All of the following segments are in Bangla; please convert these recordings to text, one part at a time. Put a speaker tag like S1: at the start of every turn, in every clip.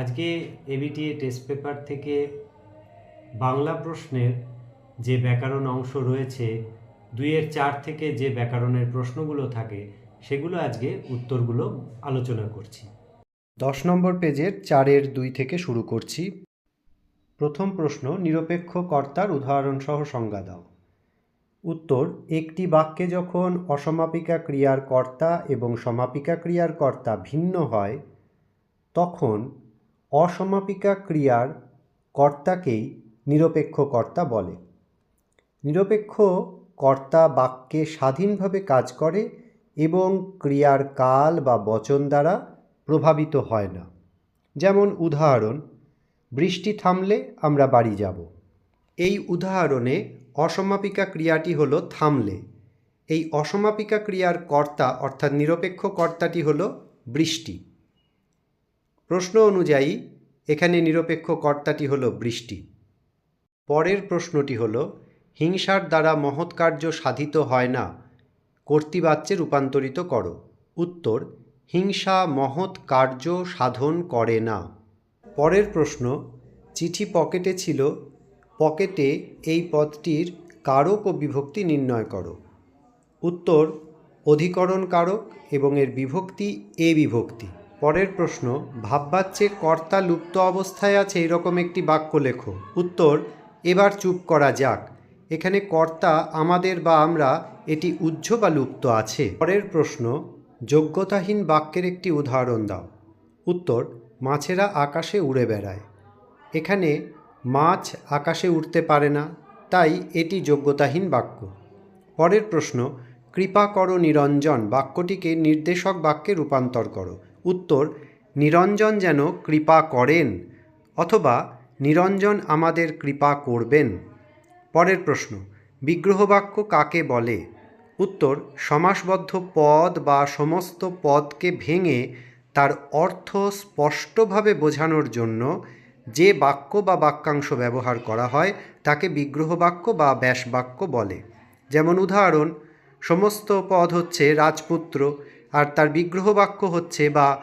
S1: আজকে এবিটিএ টেস্ট পেপার থেকে বাংলা প্রশ্নের যে ব্যাকরণ অংশ রয়েছে, দুইয়ের চার থেকে যে ব্যাকরণের প্রশ্নগুলো থাকে, সেগুলো আজকে উত্তরগুলো আলোচনা করছি। দশ নম্বর পেজের চারের দুই থেকে শুরু করছি। প্রথম প্রশ্ন, নিরপেক্ষ কর্তার উদাহরণসহ সংজ্ঞা দাও। উত্তর, একটি বাক্যে যখন অসমাপিকা ক্রিয়ার কর্তা এবং সমাপিকা ক্রিয়ার কর্তা ভিন্ন হয়, তখন অসমাপিকা ক্রিয়ার কর্তাকেই নিরপেক্ষ কর্তা বলে। নিরপেক্ষ কর্তা বাক্যে স্বাধীনভাবে কাজ করে এবং ক্রিয়ার কাল বা বচন দ্বারা প্রভাবিত হয় না। যেমন উদাহরণ, বৃষ্টি থামলে আমরা বাড়ি যাব। এই উদাহরণে অসমাপিকা ক্রিয়াটি হলো থামলে। এই অসমাপিকা ক্রিয়ার কর্তা অর্থাৎ নিরপেক্ষ কর্তাটি হলো বৃষ্টি। প্রশ্ন অনুযায়ী, এখানে নিরপেক্ষ কর্তাটি হলো বৃষ্টি। পরের প্রশ্নটি হল, হিংসার দ্বারা মহৎ কার্য সাধিত হয় না, কর্তৃবাচ্যে রূপান্তরিত করো। উত্তর, হিংসা মহৎ কার্য সাধন করে না। পরের প্রশ্ন, চিঠি পকেটে ছিল, পকেটে এই পদটির কারক ও বিভক্তি নির্ণয় করো। উত্তর, অধিকরণ কারক এবং এর বিভক্তি এ বিভক্তি। পরের প্রশ্ন ভাববাচ্যে কর্তা লুপ্ত অবস্থায় আছে এরকম একটি বাক্য লেখো। উত্তর, এবার চুপ করা যাক। এখানে কর্তা আমাদের বা আমরা, এটি উজ্জ বা লুপ্ত আছে। পরের প্রশ্ন, যোগ্যতাহীন বাক্যের একটি উদাহরণ দাও। উত্তর, মাছেরা আকাশে উড়ে বেড়ায়। এখানে, মাছ আকাশে উঠতে পারে না, তাই এটি যোগ্যতাহীন বাক্য। পরের প্রশ্ন, কৃপা করো নিরঞ্জন, বাক্যটিকে নির্দেশক বাক্যে রূপান্তর করো। উত্তর, নিরঞ্জন যেন কৃপা করেন অথবা নিরঞ্জন আমাদের কৃপা করবেন। পরের প্রশ্ন বিগ্রহ বাক্য কাকে বলে? উত্তর, সমাসবদ্ধ পদ বা সমস্ত পদকে ভেঙে তার অর্থ স্পষ্টভাবে বোঝানোর জন্য যে বাক্য বা বাক্যাংশ ব্যবহার করা হয় তাকে বিগ্রহ বাক্য বা ব্যাস বাক্য বলে। যেমন উদাহরণ, সমস্ত পদ হচ্ছে রাজপুত্র আর তার বিগ্রহ বাক্য হচ্ছে বা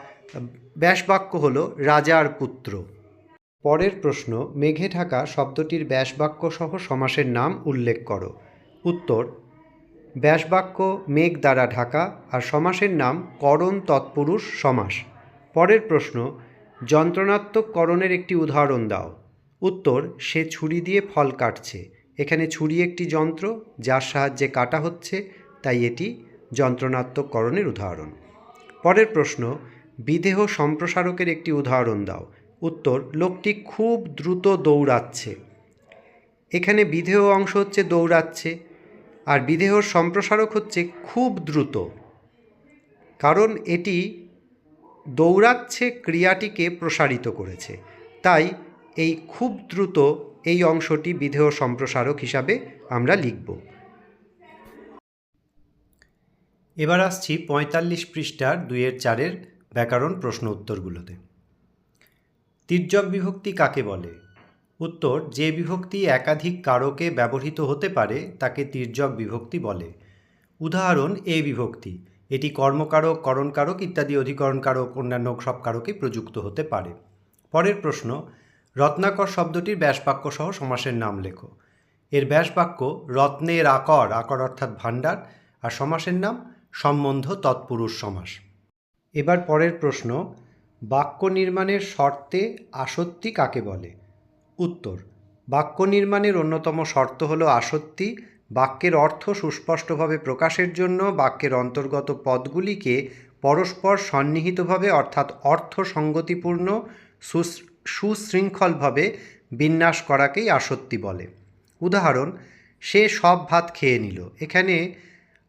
S1: ব্যাস বাক্য হল রাজার পুত্র। পরের প্রশ্ন, মেঘে ঢাকা শব্দটির ব্যাস বাক্য সহ সমাসের নাম উল্লেখ করো। উত্তর ব্যাস বাক্য মেঘ দ্বারা ঢাকা আর সমাসের নাম করণ তৎপুরুষ সমাস। পরের প্রশ্ন, যন্ত্রণাত্মক করণের একটি উদাহরণ দাও। উত্তর, সে ছুরি দিয়ে ফল কাটছে। এখানে ছুরি একটি যন্ত্র, যার সাহায্যে কাটা হচ্ছে, তাই এটি যন্ত্রণাত্মক করণের উদাহরণ। পরের প্রশ্ন, বিদেহ সম্প্রসারকের একটি উদাহরণ দাও। উত্তর, লোকটি খুব দ্রুত দৌড়াচ্ছে। এখানে বিধেয় অংশ হচ্ছে দৌড়াচ্ছে, আর বিদেহর সম্প্রসারক হচ্ছে খুব দ্রুত। কারণ এটি দৌড়াচ্ছে ক্রিয়াটিকে প্রসারিত করেছে। তাই এই খুব দ্রুত এই অংশটি বিধেয় সম্প্রসারক হিসাবে আমরা লিখব। এবার আসছি পঁয়তাল্লিশ পৃষ্ঠার দুইয়ের চারের ব্যাকরণ প্রশ্ন উত্তরগুলোতে। তির্যক বিভক্তি কাকে বলে? উত্তর, যে বিভক্তি একাধিক কারকে ব্যবহৃত হতে পারে, তাকে তির্যক বিভক্তি বলে। উদাহরণ, এ বিভক্তি। এটি কর্মকারক, করণকারক ইত্যাদি অধিকরণকারক, অন্যান্য সব কারকে প্রযুক্ত হতে পারে। পরের প্রশ্ন, রত্নাকর শব্দটির ব্যাসবাক্য সহ সমাসের নাম লেখো। এর ব্যাসবাক্য রত্নের আকর আকর অর্থাৎ ভাণ্ডার, আর সমাসের নাম সম্বন্ধ তৎপুরুষ সমাস। এবার পরের প্রশ্ন, বাক্য নির্মাণের শর্তে আসত্তি কাকে বলে? উত্তর, বাক্য নির্মাণের অন্যতম শর্ত হল আসত্তি বাক্যের অর্থ সুস্পষ্টভাবে প্রকাশের জন্য বাক্যের অন্তর্গত পদগুলিকে পরস্পর সন্নিহিতভাবে অর্থাৎ অর্থ সঙ্গতিপূর্ণ সুশৃঙ্খলভাবে বিন্যাস করাকেই আসত্তি বলে। উদাহরণ, সে সব ভাত খেয়ে নিল। এখানে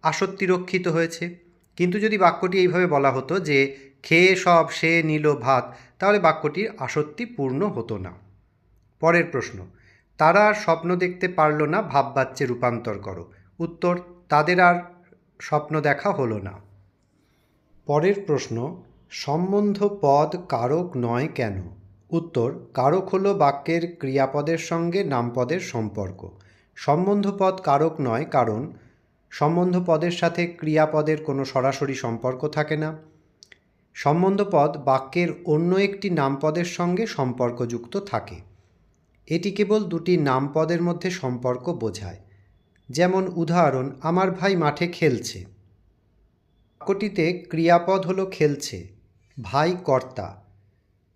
S1: আসত্তি রক্ষিত হয়েছে। কিন্তু যদি বাক্যটি এইভাবে বলা হতো যে খেয়ে সব, সে নিল ভাত তাহলে বাক্যটির আসত্তি পূর্ণ হতো না। পরের প্রশ্ন, তারা আর স্বপ্ন দেখতে পারল না, ভাববাচ্যে রূপান্তর করো উত্তর, তাদের আর স্বপ্ন দেখা হলো না। পরের প্রশ্ন, সম্বন্ধ পদ কারক নয় কেন? উত্তর, কারক হলো বাক্যের ক্রিয়াপদের সঙ্গে নামপদের সম্পর্ক। সম্বন্ধ পদ কারক নয় কারণ সম্বন্ধ পদের সাথে ক্রিয়াপদের কোনো সরাসরি সম্পর্ক থাকে না।
S2: সম্বন্ধপদ বাক্যের অন্য একটি নামপদের সঙ্গে সম্পর্কযুক্ত থাকে। এটি কেবল দুটি নামপদের মধ্যে সম্পর্ক বোঝায়। যেমন উদাহরণ, আমার ভাই মাঠে খেলছে। বাক্যটিতে ক্রিয়াপদ হলো খেলছে, ভাই কর্তা।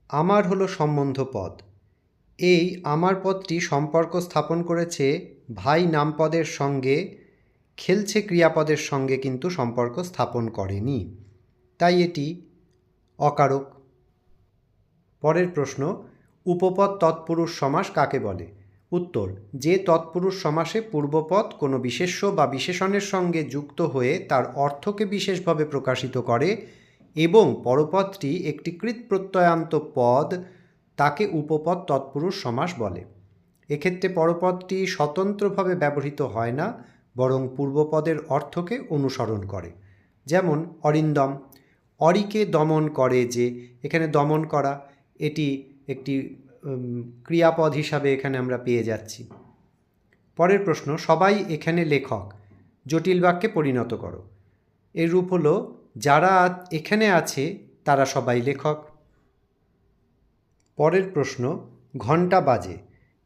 S2: আমার হলো সম্বন্ধ পদ এই আমার পদটি সম্পর্ক স্থাপন করেছে ভাই নামপদের সঙ্গে খেলছে ক্রিয়াপদের সঙ্গে কিন্তু সম্পর্ক স্থাপন করেনি। তাই এটি অকারক। পরের প্রশ্ন, উপপদ তৎপুরুষ সমাস কাকে বলে? উত্তর, যে তৎপুরুষ সমাসে পূর্বপদ কোনো বিশেষ্য বা বিশেষণের সঙ্গে যুক্ত হয়ে তার অর্থকে বিশেষভাবে প্রকাশিত করে এবং পরপদটি একটি কৃত প্রত্যয়ান্ত পদ তাকে উপপদ তৎপুরুষ সমাস বলে। এক্ষেত্রে পরপদটি স্বতন্ত্রভাবে ব্যবহৃত হয় না বরং পূর্বপদের অর্থকে অনুসরণ করে। যেমন অরিন্দম, অরিকে দমন করে যে এখানে দমন করা, এটি একটি ক্রিয়াপদ হিসাবে এখানে আমরা পেয়ে যাচ্ছি। পরের প্রশ্ন, সবাই এখানে লেখক, জটিল বাক্যে পরিণত করো। এর রূপ হলো, যারা এখানে আছে, তারা সবাই লেখক। পরের প্রশ্ন, ঘণ্টা বাজে,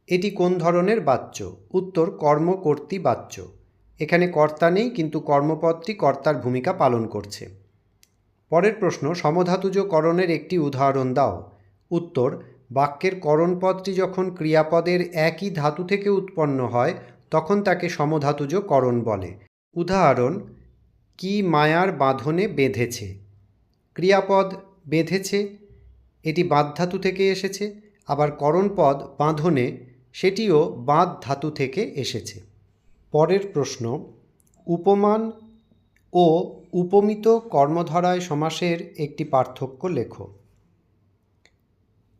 S2: এটি কোন ধরনের বাচ্য? উত্তর, কর্মকর্তী বাচ্য। এখানে কর্তা নেই, কিন্তু কর্মপদটি কর্তার ভূমিকা পালন করছে। পরের প্রশ্ন, সমধাতুজ করণের একটি উদাহরণ দাও। উত্তর, বাক্যের করণপদটি যখন ক্রিয়াপদের একই ধাতু থেকে উৎপন্ন হয়, তখন তাকে সমধাতুজ করণ বলে। উদাহরণ, কি মায়ার বাঁধনে বেঁধেছে? ক্রিয়াপদ বেঁধেছে, এটি বাদ ধাতু থেকে এসেছে, আবার করণপদ বাঁধনে, সেটিও বাঁধ ধাতু থেকে এসেছে। পরের প্রশ্ন, উপমান ও উপমিত কর্মধারায় সমাসের একটি পার্থক্য লেখো।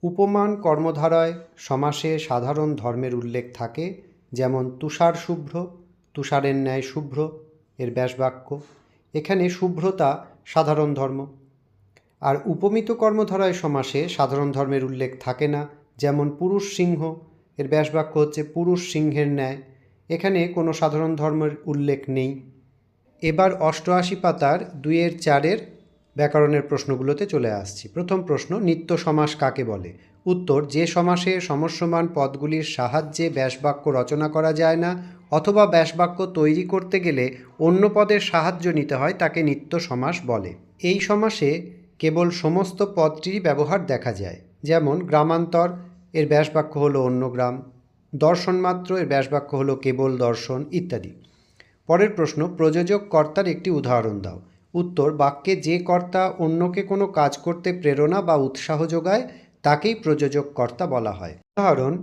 S2: উপমান কর্মধারায় সমাসে সাধারণ ধর্মের উল্লেখ থাকে, যেমন তুষার শুভ্র, তুষারের ন্যায় শুভ্র, এর ব্যাসবাক্য। এখানে শুভ্রতা সাধারণ ধর্ম। আর উপমিত কর্মধারায় সমাসে সাধারণ ধর্মের উল্লেখ থাকে না, যেমন পুরুষ সিংহ, এর ব্যাসবাক্য হচ্ছে পুরুষ সিংহের ন্যায়। এখানে কোনো সাধারণ ধর্মের উল্লেখ নেই। এবার অষ্টআশি পাতার দুইয়ের চারের ব্যাকরণের প্রশ্নগুলোতে চলে আসছি। প্রথম প্রশ্ন, নিত্য সমাস কাকে বলে? উত্তর, যে সমাসে সমস্যমান পদগুলির সাহায্যে ব্যাসবাক্য রচনা করা যায় না অথবা ব্যাসবাক্য তৈরি করতে গেলে অন্য পদের সাহায্য নিতে হয় তাকে নিত্য সমাস বলে। এই সমাসে কেবল সমস্ত পদটিরই ব্যবহার দেখা যায়। যেমন, গ্রামান্তর, এর ব্যাসবাক্য হলো অন্য গ্রাম। দর্শনমাত্র এর ব্যাসবাক্য হলো কেবল দর্শন, ইত্যাদি। পরের প্রশ্ন, প্রযোজক কর্তার একটি উদাহরণ দাও। উত্তর, বাক্যে যে কর্তা অন্যকে কোনো কাজ করতে প্রেরণা বা উৎসাহ যোগায়, তাকেই প্রযোজক কর্তা বলা হয়। উদাহরণ,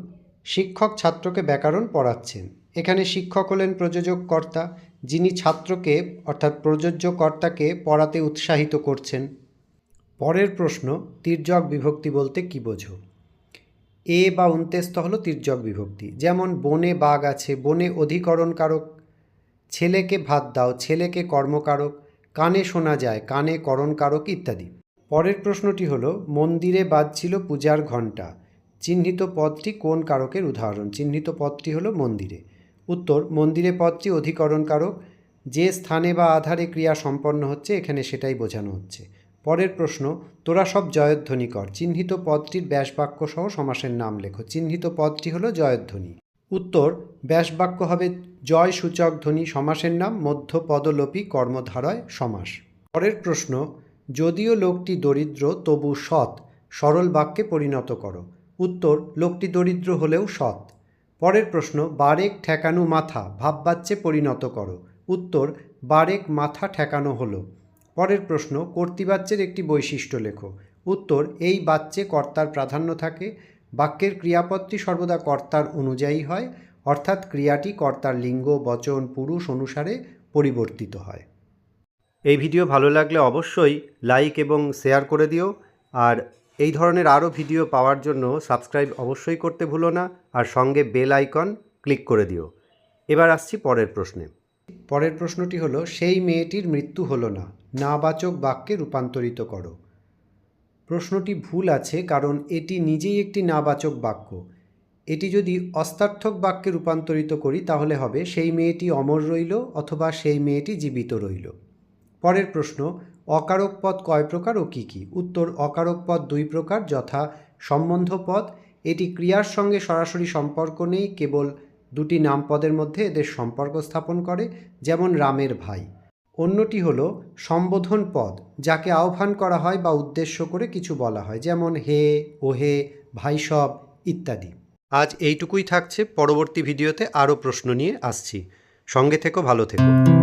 S2: শিক্ষক ছাত্রকে ব্যাকরণ পড়াচ্ছেন। এখানে শিক্ষক হলেন প্রযোজক কর্তা, যিনি ছাত্রকে, অর্থাৎ প্রযোজ্য কর্তাকে পড়াতে উৎসাহিত করছেন। পরের প্রশ্ন, তির্যক বিভক্তি বলতে কি বোঝো? এ বা উন্তেস্ত হলো তির্যক বিভক্তি। যেমন, বনে বাঘ আছে, বনে অধিকরণ কারক ছেলেকে ভাত দাও, ছেলেকে কর্মকারক, কানে শোনা যায়, কানে করণকারক ইত্যাদি। পরের প্রশ্নটি হলো, মন্দিরে বাজছিল পূজার ঘণ্টা। চিহ্নিত পদটি কোন কারকের উদাহরণ? চিহ্নিত পদটি হলো মন্দিরে। উত্তর, মন্দিরে পদটি অধিকরণ কারক যে স্থানে বা আধারে ক্রিয়া সম্পন্ন হচ্ছে, এখানে সেটাই বোঝানো হচ্ছে। পরের প্রশ্ন, তোরা সব জয়ধ্বনি কর। চিহ্নিত পদটির ব্যাসবাক্য সহ সমাসের নাম লেখো। চিহ্নিত পদটি হলো জয়ধ্বনি। উত্তর, ব্যাসবাক্য হবে জয় সূচক ধ্বনি, সমাসের নাম মধ্য পদলোপী কর্মধারয় সমাস। পরের প্রশ্ন, যদিও লোকটি দরিদ্র, তবু সৎ, সরল বাক্যে পরিণত করো। উত্তর, লোকটি দরিদ্র হলেও সৎ। পরের প্রশ্ন, বারেক ঠেকানো মাথা ভাববাচ্যে পরিণত করো। উত্তর, বারেক মাথা ঠেকানো হলো। পরের প্রশ্ন কর্তৃবাচ্যের একটি বৈশিষ্ট্য লেখো। উত্তর এই বাচ্যে কর্তার প্রাধান্য থাকে বাক্যের ক্রিয়াপদটি সর্বদা কর্তার অনুযায়ী হয় অর্থাৎ ক্রিয়াটি কর্তার লিঙ্গ বচন পুরুষ অনুসারে পরিবর্তিত হয়।
S1: এই ভিডিও ভালো লাগলে অবশ্যই লাইক এবং শেয়ার করে দিও আর এই ধরনের আরও ভিডিও পাওয়ার জন্য সাবস্ক্রাইব অবশ্যই করতে ভুলো না আর সঙ্গে বেল আইকন ক্লিক করে দিও। এবার আসছি পরের প্রশ্নে।
S2: পরের প্রশ্নটি হলো সেই মেয়েটির মৃত্যু হলো না। নাবাচক বাক্যে রূপান্তরিত করো। প্রশ্নটি ভুল আছে কারণ এটি নিজেই একটি নাবাচক বাক্য। এটি যদি অস্তার্থক বাক্যে রূপান্তরিত করি তাহলে হবে, সেই মেয়েটি অমর রইল অথবা সেই মেয়েটি জীবিত রইল পরের প্রশ্ন, অকারক পদ কয় প্রকার ও কী কী? উত্তর, অকারক পদ দুই প্রকার, যথা সম্বন্ধ পদ। এটি ক্রিয়ার সঙ্গে সরাসরি সম্পর্ক নেই, কেবল দুটি নামপদের মধ্যে এদের সম্পর্ক স্থাপন করে, যেমন রামের ভাই। অন্যটি হল সম্বোধন পদ, যাকে আহ্বান করা হয় বা উদ্দেশ্য করে কিছু বলা হয়, যেমন হে, ওহে ভাইসব ইত্যাদি। আজ এইটুকুই থাকছে, পরবর্তী ভিডিওতে আরও প্রশ্ন নিয়ে আসছি। সঙ্গে থেকো, ভালো থেকো।